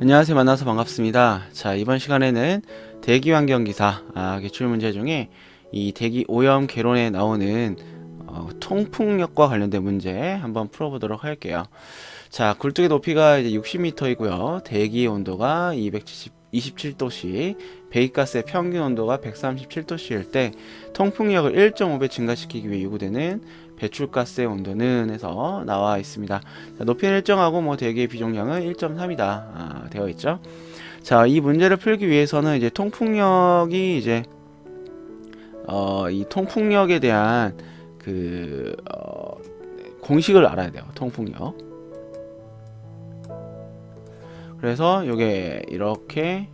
안녕하세요. 만나서 반갑습니다. 자, 이번 시간에는 대기 환경 기사 아, 기출 문제 중에 이 대기 오염 개론에 나오는 어, 통풍력과 관련된 문제 한번 풀어보도록 할게요. 자, 굴뚝의 높이가 이제 60m이고요. 대기 온도가 270, 27도씨, 배기가스의 평균 온도가 137도씨일 때 통풍력을 1.5배 증가시키기 위해 요구되는 배출가스의 온도는 해서 나와 있습니다. 자, 높이는 일정하고 뭐 대기의 비종량은 1.3이다 아, 되어 있죠. 자, 이 문제를 풀기 위해서는 이제 통풍력이 이제 어, 이 통풍력에 대한 그 어, 공식을 알아야 돼요. 통풍력. 그래서 이게 이렇게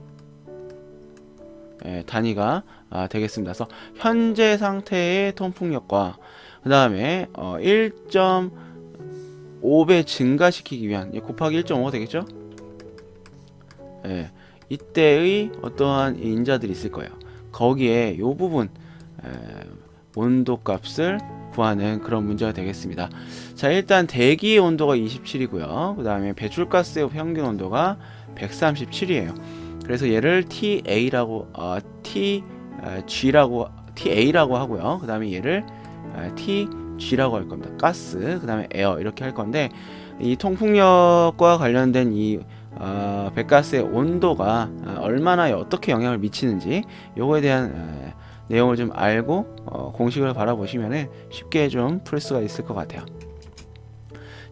예, 단위가 아, 되겠습니다. 그래서 현재 상태의 통풍력과 그 다음에 어, 1.5배 증가시키기 위한 예, 곱하기 1.5가 되겠죠? 예, 이때의 어떠한 인자들이 있을 거예요. 거기에 요 부분 에, 온도 값을 구하는 그런 문제가 되겠습니다. 자, 일단 대기의 온도가 27이고요. 그 다음에 배출가스의 평균 온도가 137이에요. 그래서 얘를 TA라고, 어, TG라고, TA라고 하고요. 그 다음에 얘를 어, TG라고 할 겁니다. 가스, 그 다음에 에어 이렇게 할 건데 이 통풍력과 관련된 이 어, 배가스의 온도가 어, 얼마나 어떻게 영향을 미치는지 요거에 대한 어, 내용을 좀 알고 어, 공식을 바라보시면 쉽게 좀 풀 수가 있을 것 같아요.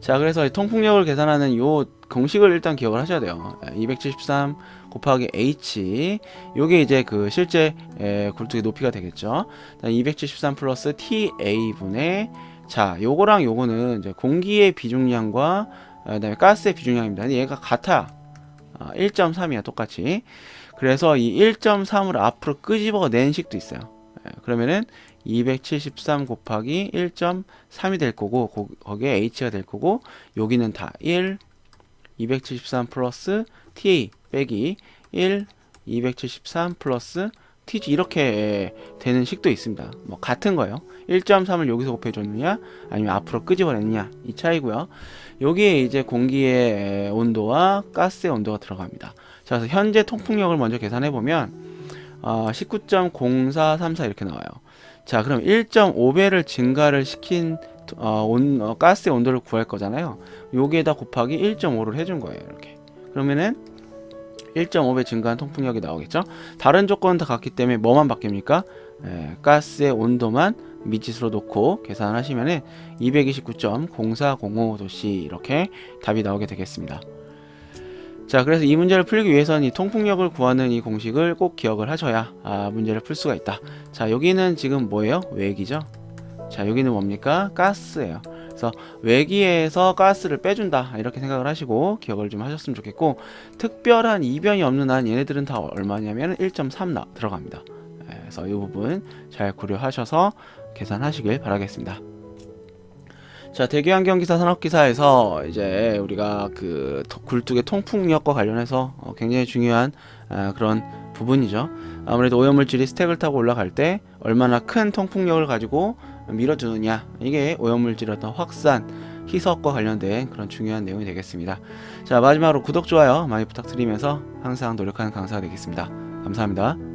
자, 그래서 이 통풍력을 계산하는 요 공식을 일단 기억을 하셔야 돼요. 273 곱하기 h 요게 이제 그 실제 에, 굴뚝의 높이가 되겠죠. 273 플러스 ta 분의 자, 요거랑 요거는 이제 공기의 비중량과 어, 그다음에 가스의 비중량입니다. 얘가 같아. 어, 1.3이야 똑같이. 그래서 이 1.3을 앞으로 끄집어낸 식도 있어요. 예, 그러면은 273 곱하기 1.3이 될 거고 거, 거기에 h가 될 거고 여기는 다 1, 273 플러스 ta 빼기 1, 273 플러스 tg 이렇게 되는 식도 있습니다. 뭐 같은 거예요. 1.3을 여기서 곱해줬느냐 아니면 앞으로 끄집어냈느냐 이 차이고요. 여기에 이제 공기의 온도와 가스의 온도가 들어갑니다. 자, 그래서 현재 통풍력을 먼저 계산해 보면 어, 19.0434 이렇게 나와요. 자, 그럼 1.5배를 증가를 시킨 어, 온, 어, 가스의 온도를 구할 거잖아요. 여기에다 곱하기 1.5를 해준 거예요. 이렇게. 그러면은 1.5배 증가한 통풍력이 나오겠죠. 다른 조건은 다 같기 때문에 뭐만 바뀝니까? 에, 가스의 온도만 미지수로 놓고 계산을 하시면은 229.0405도씨 이렇게 답이 나오게 되겠습니다. 자, 그래서 이 문제를 풀기 위해서는 이 통풍력을 구하는 이 공식을 꼭 기억을 하셔야 아, 문제를 풀 수가 있다. 자, 여기는 지금 뭐예요? 외기죠. 자, 여기는 뭡니까? 가스예요. 그래서 외기에서 가스를 빼준다 이렇게 생각을 하시고 기억을 좀 하셨으면 좋겠고 특별한 이변이 없는 한 얘네들은 다 얼마냐면 1.3 들어갑니다. 예, 그래서 이 부분 잘 고려하셔서 계산하시길 바라겠습니다. 자, 대기환 경기사 산업기사에서 이제 우리가 그 토- 굴뚝의 통풍력과 관련해서 어, 굉장히 중요한 아, 그런 부분이죠. 아무래도 오염물질이 스택을 타고 올라갈 때 얼마나 큰 통풍력을 가지고 밀어주느냐 이게 오염물질의 어떤 확산, 희석과 관련된 그런 중요한 내용이 되겠습니다. 자, 마지막으로 구독, 좋아요 많이 부탁드리면서 항상 노력하는 강사가 되겠습니다. 감사합니다.